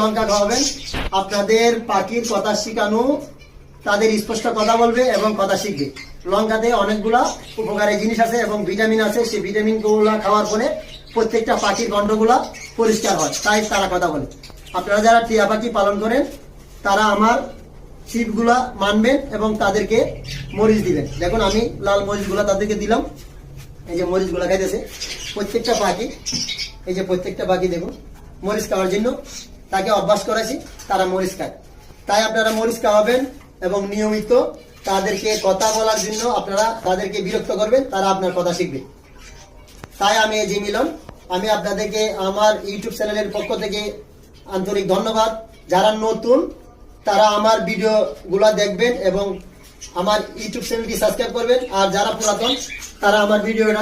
লঙ্কা খাওয়াবেন। আপনাদের পাখির কথা শিখানো, তাদের স্পষ্ট কথা বলবে এবং কথা শিখবে। লঙ্কাতে অনেকগুলা উপকারী জিনিস আছে এবং ভিটামিন আছে। সেই ভিটামিনগুলা খাওয়ার ফলে প্রত্যেকটা পাখির কণ্ঠগুলা পরিষ্কার হয়। তাই তারা কথা বলে। আপনারা যারা টিয়া পাখি পালন করেন, তারা আমার টিপগুলা মানবেন এবং তাদেরকে মরিচ দিবেন। দেখুন, আমি লাল মরিচগুলা তাদেরকে দিলাম। এই যে মরিচগুলা খাইতেছে। প্রত্যেকটা পাখি, এই যে প্রত্যেকটা পাখি দেখুন, মরিচ খাওয়ার জন্য তাকে অভ্যাস করাছি, তারা মরিচ খায়। তাই আপনারা মরিচ খাওয়াবেন এবং নিয়মিত তাদেরকে কথা বলার জন্য আপনারা তাদেরকে বিরক্ত করবেন, তারা আপনার কথা শিখবে। তাই আমি এই মিলন, আমি আপনাদেরকে আমার ইউটিউব চ্যানেলের পক্ষ থেকে আন্তরিক ধন্যবাদ। যারা নতুন, তারা আমার ভিডিও গুলা দেখবেন এবং আমার ইউটিউব চ্যানেলটি সাবস্ক্রাইব করবেন। আর যারা পুরাতন, তারা আমার ভিডিওটা